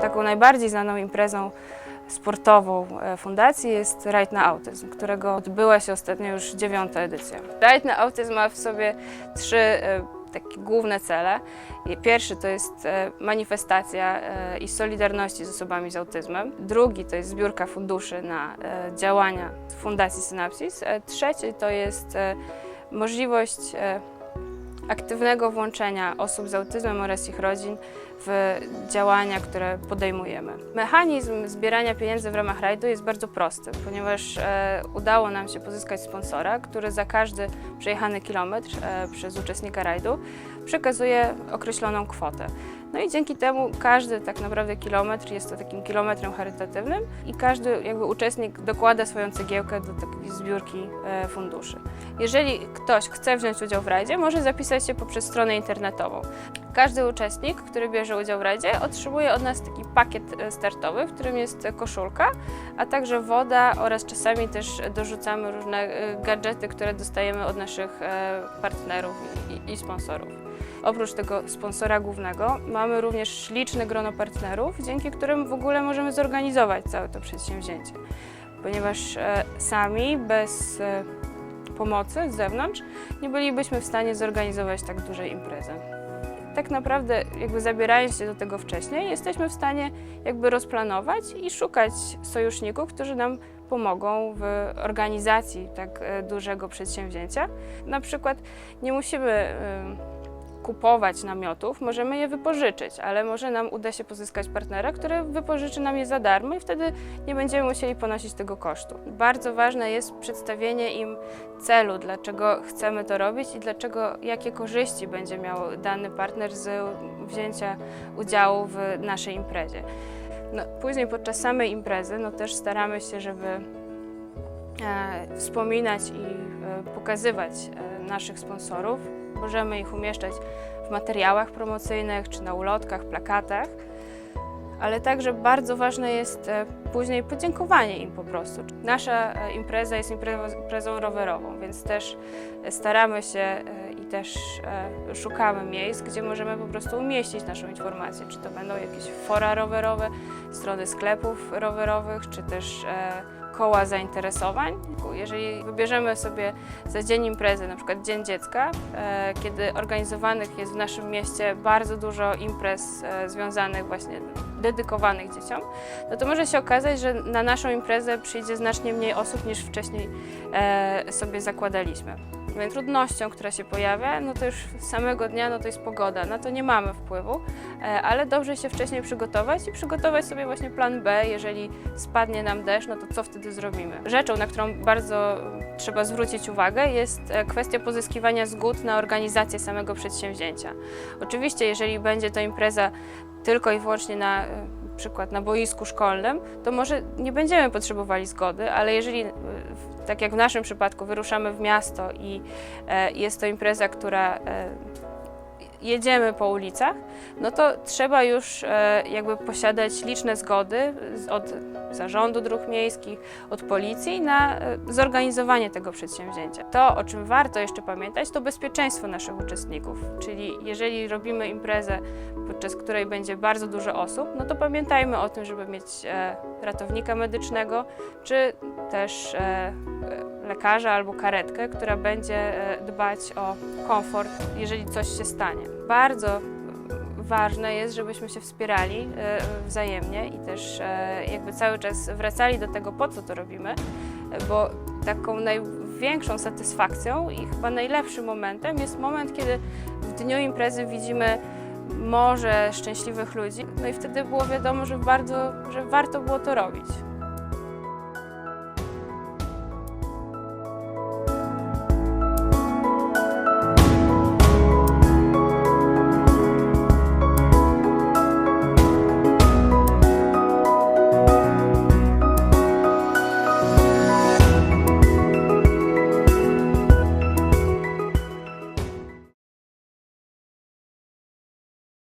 taką najbardziej znaną imprezą sportową e, fundacji jest Rajd na Autyzm, którego odbyła się ostatnio już dziewiąta edycja. Rajd na Autyzm ma w sobie trzy e, takie główne cele. Pierwszy to jest e, manifestacja i solidarności z osobami z autyzmem. Drugi to jest zbiórka funduszy na działania Fundacji Synapsis. Trzeci to jest możliwość aktywnego włączenia osób z autyzmem oraz ich rodzin w działania, które podejmujemy. Mechanizm zbierania pieniędzy w ramach rajdu jest bardzo prosty, ponieważ e, udało nam się pozyskać sponsora, który za każdy przejechany kilometr e, przez uczestnika rajdu przekazuje określoną kwotę. No i dzięki temu każdy tak naprawdę kilometr jest to takim kilometrem charytatywnym i każdy jakby uczestnik dokłada swoją cegiełkę do takiej zbiórki e, funduszy. Jeżeli ktoś chce wziąć udział w rajdzie, może zapisać się poprzez stronę internetową. Każdy uczestnik, który bierze udział w rajdzie, otrzymuje od nas taki pakiet e, startowy, w którym jest koszulka, a także woda oraz czasami też dorzucamy różne e, gadżety, które dostajemy od naszych partnerów i, i sponsorów. Oprócz tego sponsora głównego mamy również liczne grono partnerów, dzięki którym w ogóle możemy zorganizować całe to przedsięwzięcie. Ponieważ e, sami, bez e, pomocy z zewnątrz, nie bylibyśmy w stanie zorganizować tak dużej imprezy. Tak naprawdę, jakby zabierając się do tego wcześniej, jesteśmy w stanie jakby rozplanować i szukać sojuszników, którzy nam pomogą w organizacji tak e, dużego przedsięwzięcia. Na przykład nie musimy kupować namiotów, możemy je wypożyczyć, ale może nam uda się pozyskać partnera, który wypożyczy nam je za darmo i wtedy nie będziemy musieli ponosić tego kosztu. Bardzo ważne jest przedstawienie im celu, dlaczego chcemy to robić i dlaczego, jakie korzyści będzie miał dany partner z wzięcia udziału w naszej imprezie. No, później podczas samej imprezy no, też staramy się, żeby e, wspominać i e, pokazywać e, naszych sponsorów. Możemy ich umieszczać w materiałach promocyjnych czy na ulotkach, plakatach, ale także bardzo ważne jest e, później podziękowanie im po prostu. Nasza e, impreza jest imprezą, rowerową, więc też e, staramy się i też szukamy miejsc, gdzie możemy po prostu umieścić naszą informację, czy to będą jakieś fora rowerowe, strony sklepów rowerowych, czy też koła zainteresowań. Jeżeli wybierzemy sobie za dzień imprezy, na przykład Dzień Dziecka, e, kiedy organizowanych jest w naszym mieście bardzo dużo imprez e, związanych właśnie dedykowanych dzieciom, no to może się okazać, że na naszą imprezę przyjdzie znacznie mniej osób niż wcześniej e, sobie zakładaliśmy. Więc trudnością, która się pojawia, no to już samego dnia, no to jest pogoda, na to nie mamy wpływu, e, ale dobrze się wcześniej przygotować i przygotować sobie właśnie plan B, jeżeli spadnie nam deszcz, no to co wtedy zrobimy. Rzeczą, na którą bardzo trzeba zwrócić uwagę, jest e, kwestia pozyskiwania zgód na organizację samego przedsięwzięcia. Oczywiście, jeżeli będzie to impreza tylko i wyłącznie na e, przykład na boisku szkolnym, to może nie będziemy potrzebowali zgody, ale jeżeli, e, tak jak w naszym przypadku, wyruszamy w miasto i e, jest to impreza, która e, jedziemy po ulicach, no to trzeba już e, jakby posiadać liczne zgody od zarządu dróg miejskich, od policji na e, zorganizowanie tego przedsięwzięcia. To, o czym warto jeszcze pamiętać, to bezpieczeństwo naszych uczestników, czyli jeżeli robimy imprezę, podczas której będzie bardzo dużo osób, no to pamiętajmy o tym, żeby mieć e, ratownika medycznego, czy też lekarza albo karetkę, która będzie dbać o komfort, jeżeli coś się stanie. Bardzo ważne jest, żebyśmy się wspierali e, wzajemnie i też e, jakby cały czas wracali do tego, po co to robimy, bo taką największą satysfakcją i chyba najlepszym momentem jest moment, kiedy w dniu imprezy widzimy morze szczęśliwych ludzi, no i wtedy było wiadomo, że bardzo, że warto było to robić.